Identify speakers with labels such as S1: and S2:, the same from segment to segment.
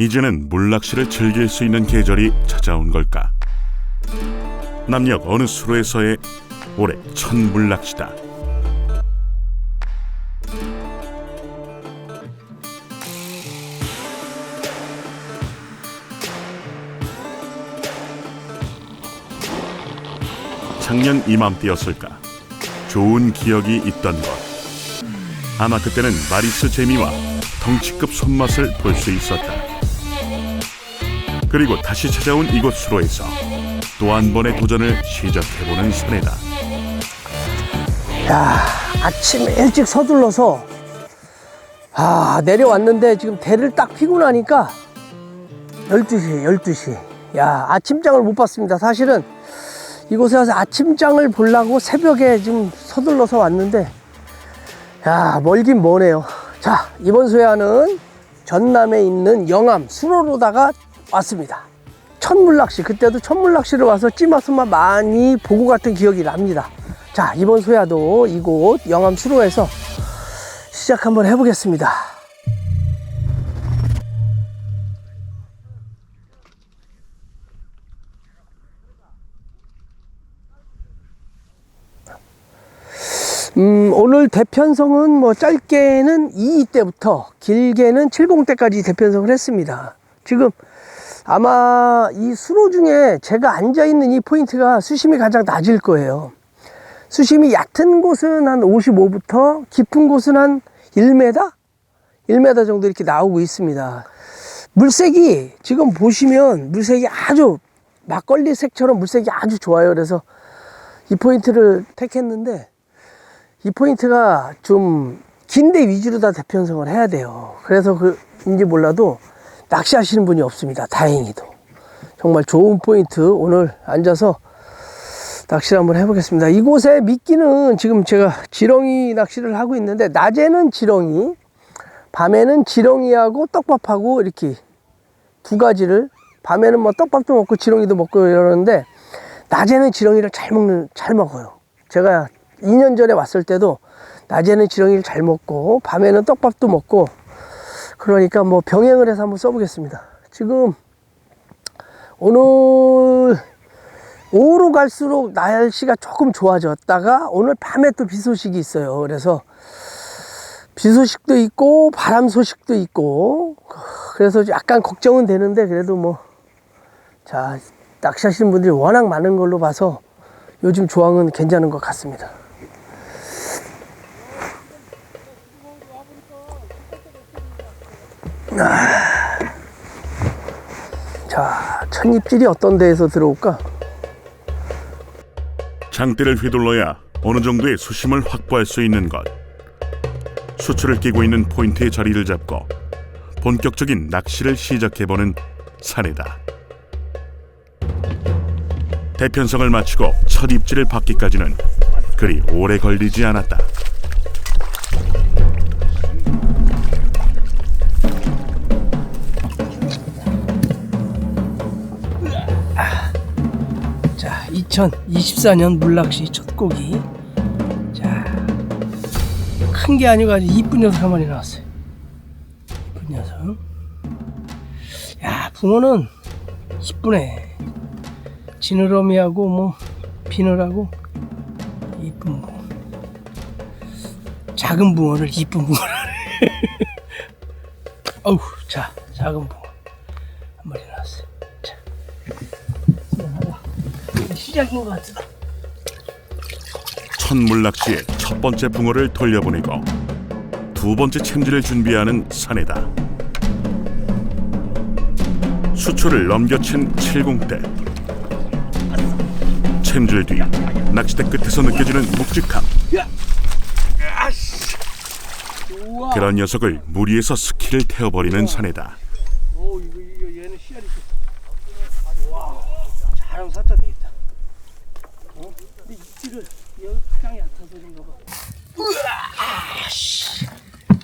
S1: 이제는 물낚시를 즐길 수 있는 계절이 찾아온 걸까? 남녘 어느 수로에서의 올해 첫 물낚시다. 작년 이맘때였을까? 좋은 기억이 있던 것. 아마 그때는 마리스 재미와 덩치급 손맛을 볼 수 있었다. 그리고 다시 찾아온 이곳 수로에서 또 한 번의 도전을 시작해보는 사내다.
S2: 야, 아침 일찍 서둘러서 아, 내려왔는데 지금 대를 딱 피고 나니까 12시, 12시. 야, 아침장을 못 봤습니다. 사실은 이곳에 와서 아침장을 보려고 새벽에 지금 서둘러서 왔는데 야, 멀긴 머네요. 자, 이번 소야는 전남에 있는 영암 수로로다가 왔습니다. 천물낚시 그때도 천물낚시를 와서 찌맛소맛 많이 보고 갔던 기억이 납니다. 자 이번 소야도 이곳 영암 수로에서 시작 한번 해보겠습니다. 음, 오늘 대편성은 뭐 짧게는 2 때부터 길게는 70대까지 대편성을 했습니다. 지금 아마 이 수로 중에 제가 앉아 있는 이 포인트가 수심이 가장 낮을 거예요. 수심이 얕은 곳은 한 55부터 깊은 곳은 한 1m? 1m 정도 이렇게 나오고 있습니다. 물색이 지금 보시면 물색이 아주 막걸리 색처럼 물색이 아주 좋아요. 그래서 이 포인트를 택했는데 이 포인트가 좀 긴데 위주로 다 대편성을 해야 돼요. 그래서 그인지 몰라도 낚시하시는 분이 없습니다. 다행히도. 정말 좋은 포인트 오늘 앉아서 낚시를 한번 해보겠습니다. 이곳에 미끼는 지금 제가 지렁이 낚시를 하고 있는데 낮에는 지렁이, 밤에는 지렁이하고 떡밥하고 이렇게 두 가지를 밤에는 뭐 떡밥도 먹고 지렁이도 먹고 이러는데 낮에는 지렁이를 잘 먹는 잘 먹어요. 제가 2년 전에 왔을 때도 낮에는 지렁이를 잘 먹고 밤에는 떡밥도 먹고 그러니까 뭐 병행을 해서 한번 써보겠습니다. 지금 오늘 오후로 갈수록 날씨가 조금 좋아졌다가 오늘 밤에 또 비 소식이 있어요. 그래서 비 소식도 있고 바람 소식도 있고 그래서 약간 걱정은 되는데 그래도 뭐 자 낚시하시는 분들이 워낙 많은 걸로 봐서 요즘 조항은 괜찮은 것 같습니다. 자, 첫입질이 어떤 데에서 들어올까?
S1: 장대를 휘둘러야 어느 정도의 수심을 확보할 수 있는 것. 수출을 끼고 있는 포인트의 자리를 잡고 본격적인 낚시를 시작해보는 사내다. 대편성을 마치고 첫 입질을 받기까지는 그리 오래 걸리지 않았다.
S2: 2024년 물낚시 첫 고기. 자, 큰 게 아니고 아주 이쁜 녀석 한 마리 나왔어요. 이쁜 녀석. 야, 붕어는 이쁘네. 지느러미하고 뭐 비늘하고 이쁜 붕어. 작은 붕어를 이쁜 붕어를. 어우, 자, 작은 붕어 시작인 것 같다.
S1: 첫 물낚시의 첫 번째 붕어를 돌려보내고 두 번째 챔질을 준비하는 사내다. 수초를 넘겨친 70대. 챔질 뒤 낚싯대 끝에서 느껴지는 묵직함. 그런 녀석을 무리해서 스키를 태워버리는 사내다.
S2: 오 이거 이거 얘는 씨알이 있어. 와, 잘 사자 되겠다. 어? 근데 입질을 여기 가장 얕아서 그런가 봐.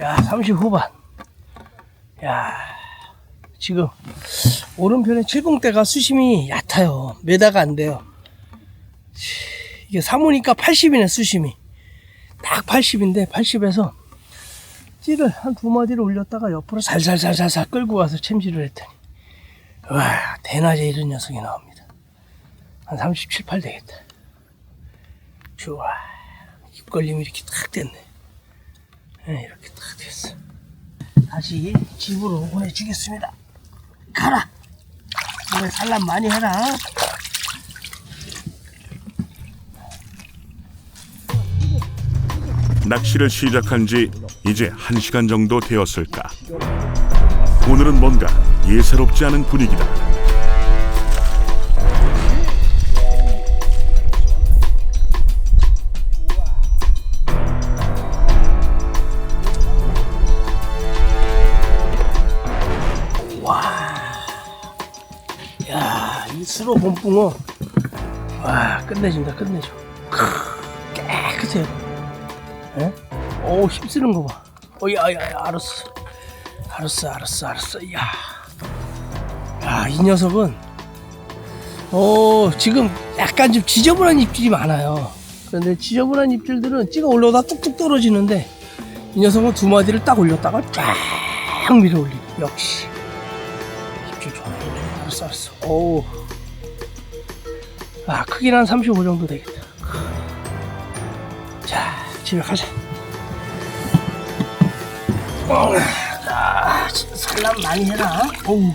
S2: 야, 30 후반. 야, 지금 오른편에 70대가 수심이 얕아요. 메다가 안 돼요. 이게 사모니까 80이네 수심이. 딱 80인데 80에서 찌를 한 두 마디를 올렸다가 옆으로 살살살살살 끌고 가서 챔질을 했더니 와 대낮에 이런 녀석이 나옵니다 한 37, 8 되겠다 좋아. 입걸림이 이렇게 탁 됐네. 네, 이렇게 탁 됐어. 다시 집으로 보내주겠습니다. 가라! 오늘 산란 많이 해라.
S1: 낚시를 시작한 지 이제 한시간 정도 되었을까. 오늘은 뭔가 예사롭지 않은 분위기다.
S2: 수로 봄붕어. 와, 끝내준다, 끝내줘. 크, 깨끗해요. 예? 오, 힘쓰는 거 봐. 어, 야, 야, 야, 알았어. 알았어, 알았어, 알았어. 야. 야, 이 녀석은, 어, 지금 약간 좀 지저분한 입질이 많아요. 그런데 지저분한 입질들은 찍어 올라오다 뚝뚝 떨어지는데, 이 녀석은 두 마디를 딱 올렸다가 쫙 밀어 올리고, 역시. 입질 좋아. 알았어, 알았어. 오. 아, 크기는 한 35 정도 되겠다. 자, 집에 가자. 어, 자, 산란 많이 해라. 오우.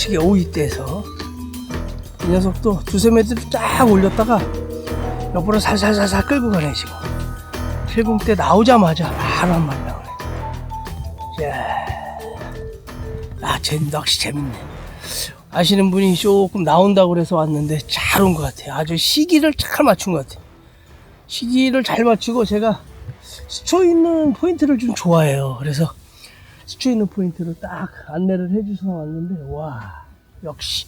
S2: 작치게 오이때에서 이 녀석도 두세 매트를 쫙 올렸다가 옆으로 살살살살 끌고 가네 지금. 필봉 때 나오자마자 바로 한 마리 나오네. 아제 낚시 재밌네. 아시는 분이 조금 나온다고 그래서 왔는데 잘 온 것 같아요. 아주 시기를 잘 맞춘 것 같아요. 시기를 잘 맞추고 제가 스쳐 있는 포인트를 좀 좋아해요. 그래서 스쳐 있는 포인트로 딱 안내를 해주셔서 왔는데 와 역시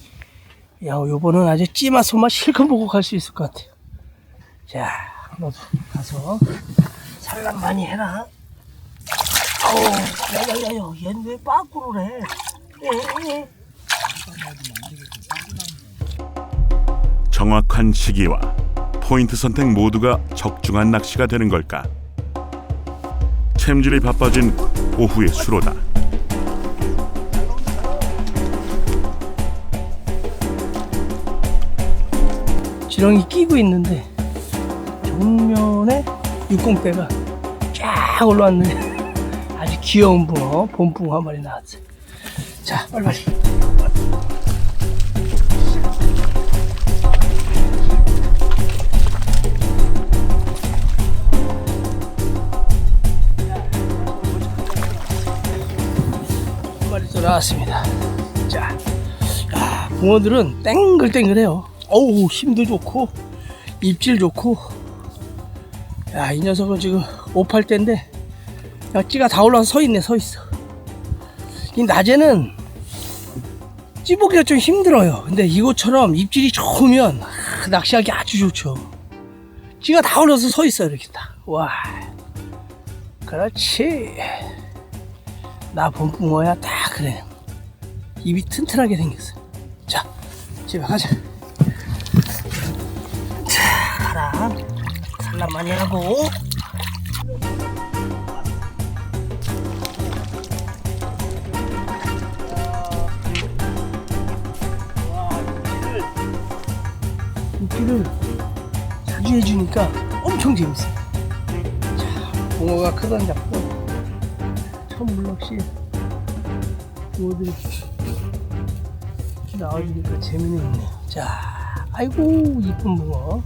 S2: 야 요번은 아주 찌맛 소맛 실컷 보고 갈 수 있을 것 같아요 자 너도 가서 산란 많이 해라 어우 야야야야 얘는 왜 빠꾸를 해 예, 예.
S1: 정확한 시기와 포인트 선택 모두가 적중한 낚시가 되는 걸까? 챔질이 바빠진 오후의 수로다.
S2: 지렁이 끼고 있는데 정면에 육공대가 쫙 올라왔는데 아주 귀여운 붕어 봄붕어 한 마리 나왔어요. 자 빨리빨리 나왔습니다 자 야, 붕어들은 땡글땡글해요. 어우, 힘도 좋고, 입질 좋고. 야, 이 녀석은 지금 5팔 때인데, 야, 찌가 다 올라와서 서 있네, 서 있어. 이 낮에는 찌보기가 좀 힘들어요. 근데 이곳처럼 입질이 좋으면, 아, 낚시하기 아주 좋죠. 찌가 다 올라서 서 있어, 이렇게 딱. 와. 그렇지. 나 봄붕어야, 딱 그래. 입이 튼튼하게 생겼어. 자, 집에 가자. 자, 가라. 산란 많이 하고. 입질을 자주 해주니까 엄청 재밌어요. 자, 붕어가 크던 잡고 첫 물낚시 붕어들이 나와주니까 재미는 있네요. 자, 아이고 이쁜 붕어.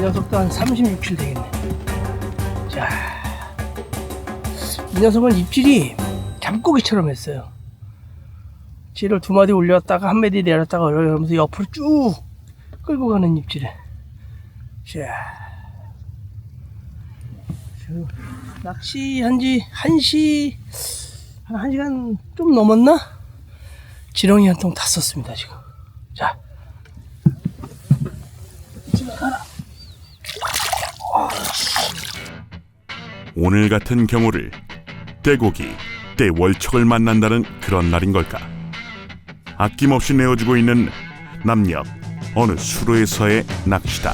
S2: 이 녀석도 한 36, 7 되겠네. 자, 이 녀석은 입질이 잠꼬기처럼 했어요. 질을 두 마디 올렸다가 한 마디 내렸다가 이러면서 옆으로 쭉 끌고 가는 입질에. 자, 저 낚시 한 지 1시, 한 1시간 좀 넘었나? 지렁이 한 통 다 썼습니다, 지금. 자. 집에 가라.
S1: 오늘 같은 경우를 떼고기, 떼월척을 만난다는 그런 날인 걸까? 아낌없이 내어주고 있는 남녀 어느 수로에서의 낚시다.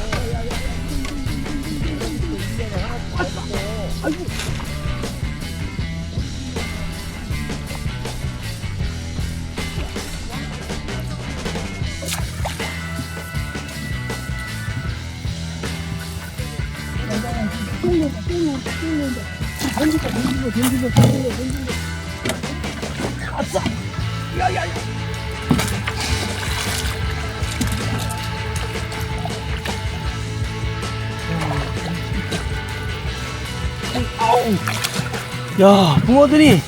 S2: 아싸! 야, 야, 야. 아우. 야, 붕어들이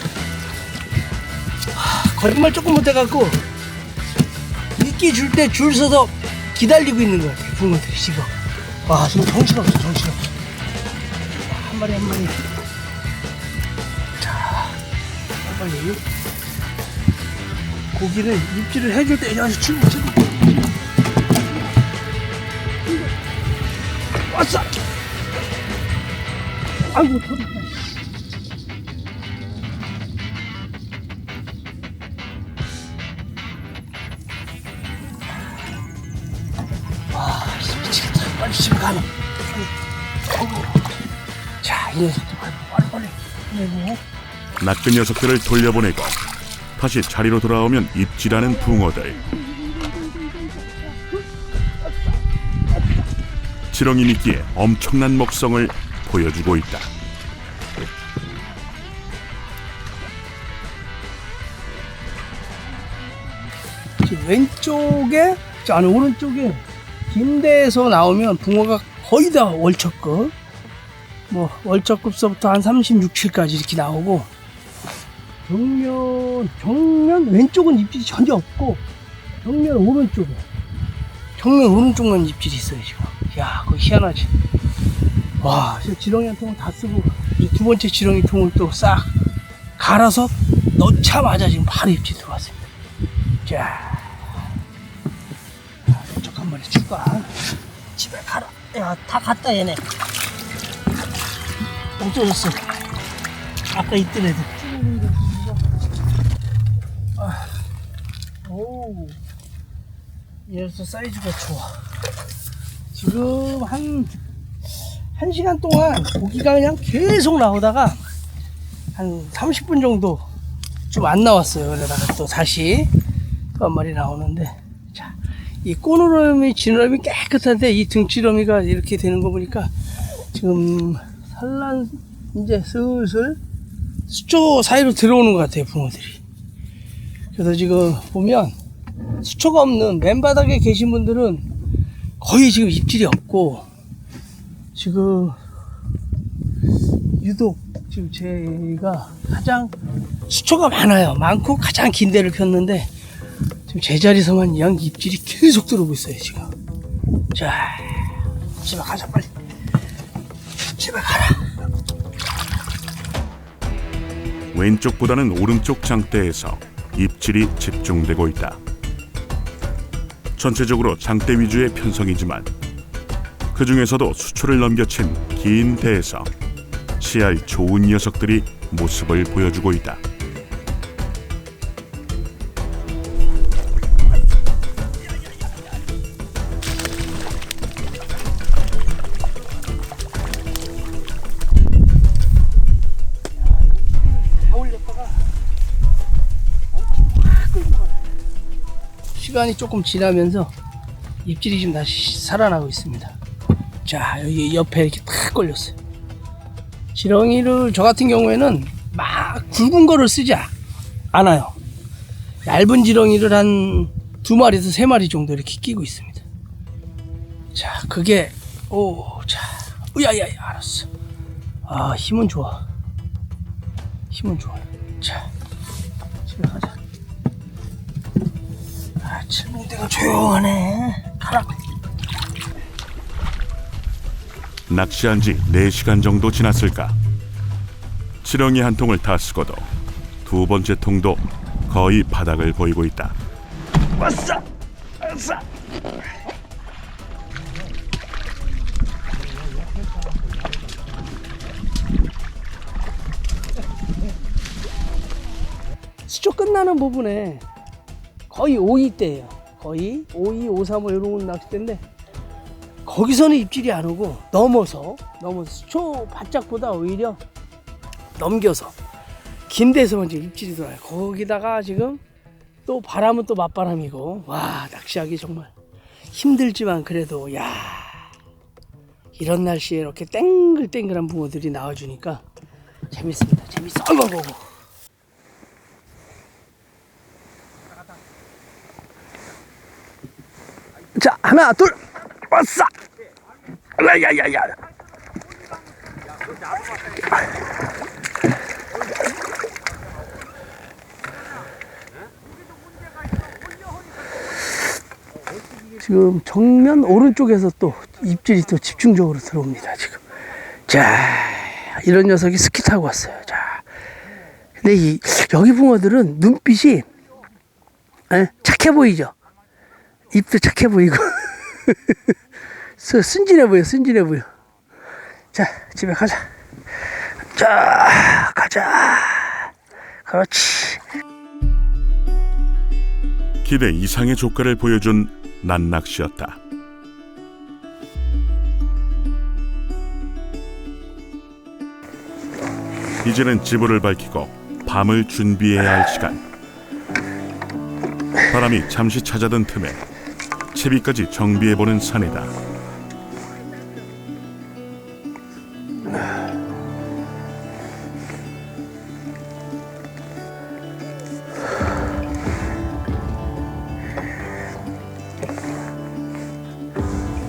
S2: 하, 거짓말 조금 못해갖고 미끼 줄 때 줄 서서 기다리고 있는 것 같아요, 붕어들이 지금. 와, 지금 정신없어, 정신없어. 한 마리, 한 마리. 자, 빨리. 고기를 입질을 해줄 때, 야, 친구, 친구. 왔어! 아이고, 터졌다. 와, 진짜 미치겠다. 빨리 집에. 아이고. 자, 이 녀석도 빨리, 빨리, 빨리.
S1: 낚은 녀석들을 돌려보내고 다시 자리로 돌아오면 입질하는 붕어들. 지렁이 미끼에 엄청난 먹성을 보여주고 있다.
S2: 왼쪽에, 저 아니, 오른쪽에 김대에서 나오면 붕어가 거의 다 월척급. 뭐, 월척급서부터 한 36, 7까지 이렇게 나오고, 정면, 정면 왼쪽은 입질이 전혀 없고, 정면 오른쪽에, 정면 오른쪽만 입질이 있어요, 지금. 야, 그거 희한하지. 와, 저 지렁이 한 통을 다 쓰고, 이제 두 번째 지렁이 통을 또 싹 갈아서 넣자마자 지금 바로 입질 들어왔습니다. 자, 왼쪽 한 마리 추가. 집에 가라. 야, 다 갔다 얘네. 없어졌어. 아까 있던 애들. 아, 오, 얘서 사이즈가 좋아. 지금 한, 한 시간 동안 고기가 그냥 계속 나오다가 한 30분 정도 좀 안 나왔어요. 그러다가 또 다시 또 한 마리 나오는데 자, 이 꼬누러미, 지느러미 깨끗한데 이 등치러미가 이렇게 되는 거 보니까 지금 산란 이제 슬슬 수초 사이로 들어오는 것 같아요, 붕어들이. 그래서 지금 보면 수초가 없는 맨바닥에 계신 분들은 거의 지금 입질이 없고 지금 유독 지금 제가 가장 수초가 많아요. 많고 가장 긴 데를 폈는데 지금 제자리에서만 양 입질이 계속 들어오고 있어요 지금. 자, 집에 가자 빨리. 집에 가라.
S1: 왼쪽보다는 오른쪽 장대에서 입질이 집중되고 있다. 전체적으로 장대 위주의 편성이지만 그 중에서도 수초를 넘겨친 긴 대에서 시알 좋은 녀석들이 모습을 보여주고 있다.
S2: 다 시간이 조금 지나면서 입질이 좀 다시 살아나고 있습니다. 자, 여기 옆에 이렇게 탁 걸렸어요. 지렁이를 저 같은 경우에는 막 굵은 거를 쓰지 않아요. 얇은 지렁이를 한 두 마리에서 세 마리 정도 이렇게 끼고 있습니다. 자, 그게 오, 자, 으야야야, 알았어. 아, 힘은 좋아. 힘은 좋아. 자, 집에 가자. 아, 칠봉대가 조용하네. 가라.
S1: 낚시한 지 4시간 정도 지났을까. 지렁이 한 통을 다 쓰고도 두 번째 통도 거의 바닥을 보이고 있다.
S2: 왔어! 왔어! 수초 끝나는 부분에 거의 5위 때예요. 거의 5위, 5, 3, 5 이런 낚싯대인데 거기서는 입질이 안 오고 넘어서 넘어서 수초 바짝보다 오히려 넘겨서 긴 데서만 지금 입질이 들어와요. 거기다가 지금 또 바람은 또 맞바람이고 와 낚시하기 정말 힘들지만 그래도 야 이런 날씨에 이렇게 땡글땡글한 붕어들이 나와주니까 재밌습니다 재밌어 아이고 아이고 아이고. 자 하나 둘 왔어. 야야야야. 지금 정면 오른쪽에서 또 입질이 또 집중적으로 들어옵니다 지금. 자 이런 녀석이 스키 타고 왔어요. 자 근데 이 여기 붕어들은 눈빛이 에, 착해 보이죠? 입도 착해 보이고. 스- 순진해 보여 순진해 보여 자 집에 가자 자 가자 그렇지
S1: 기대 이상의 조과를 보여준 난낚시였다. 이제는 지불을 밝히고 밤을 준비해야 할 시간. 바람이 잠시 찾아든 틈에 채비까지 정비해보는 사내다.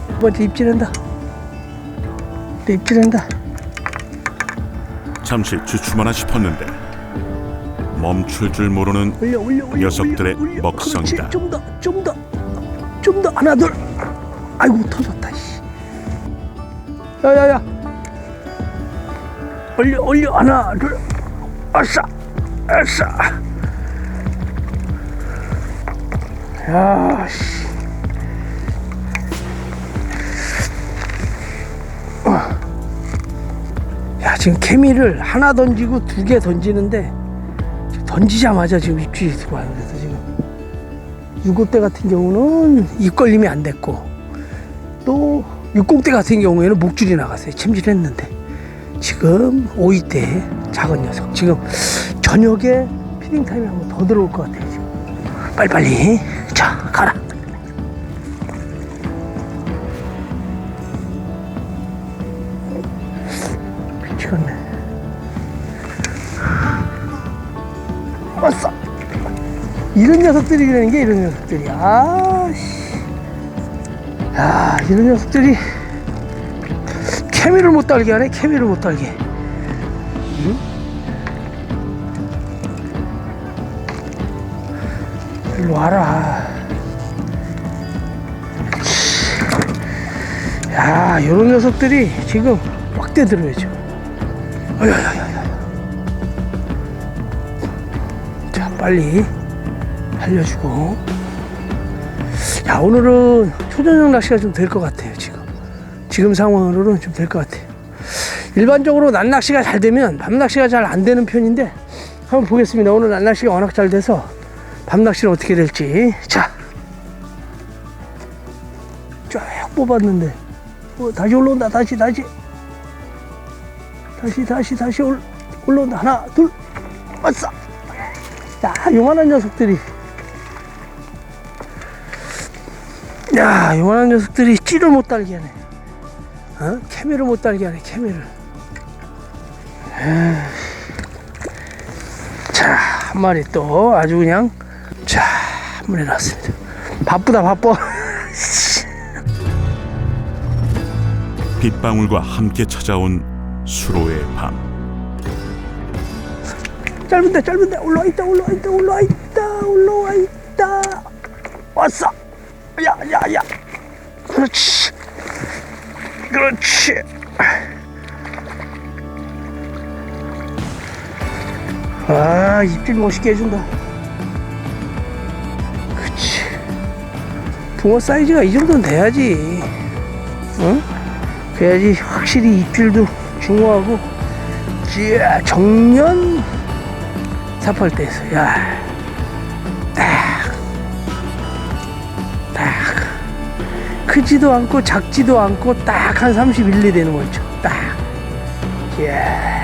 S2: 두 번째 입질한다 또 입질한다
S1: 잠시 주춤하나 싶었는데 멈출 줄 모르는
S2: 올려 올려 올려
S1: 녀석들의
S2: 올려, 올려.
S1: 먹성이다.
S2: 그렇지. 좀 더, 좀 더, 좀 더 하나 둘. 아이고 터졌다 씨. 야야야. 올려 올려 하나 둘. 아싸 아싸. 야씨. 어. 야 지금 케미를 하나 던지고 두 개 던지는데 던지자마자 지금 입질이 들어왔는데. 6호대 같은 경우는 입걸림이 안 됐고 또 6곡대 같은 경우에는 목줄이 나갔어요. 침질했는데 지금 5이대 작은 녀석 지금 저녁에 피딩 타임이 한번 더 들어올 것 같아요. 지금 빨리빨리 자 가라. 이런 녀석들이라는 게 이런 녀석들이. 아, 씨. 야, 이런 녀석들이 케미를 못 달게 하네. 케미를 못 달게. 응? 일로 와라. 치. 야, 이런 녀석들이 지금 빡대 들어요, 지금. 아야야야야. 자 빨리 알려주고. 야 오늘은 초저녁 낚시가 좀 될 것 같아요 지금. 지금 상황으로는 좀 될 것 같아요. 일반적으로 낮 낚시가 잘 되면 밤 낚시가 잘 안 되는 편인데 한번 보겠습니다. 오늘 낮 낚시가 워낙 잘 돼서 밤 낚시는 어떻게 될지. 자. 쫙 뽑았는데. 어, 다시 올라온다. 다시 다시. 다시 다시 다시 올, 올라온다. 하나 둘. 왔어. 야 요만한 녀석들이 야 요만한 녀석들이 찌를 못 달게 하네. 어? 케미를 못 달게 하네 케미를. 자한 마리 또 아주 그냥 자한 마리 나왔습니다. 바쁘다 바빠.
S1: 빗방울과 함께 찾아온 수로의 밤.
S2: 짧은데 짧은데 올라와 있다 올라와 있다 올라와 있다 올라와 있다. 왔어 야 야 야. 그렇지. 그렇지. 아 입질 멋있게 해준다. 그치 붕어 사이즈가 이 정도는 돼야지. 응? 그래야지 확실히 입질도 중요하고 찌야 정년 사팔대에서 야, 크지도 않고 작지도 않고 딱 한 31리 되는 거 있죠. 딱, 예.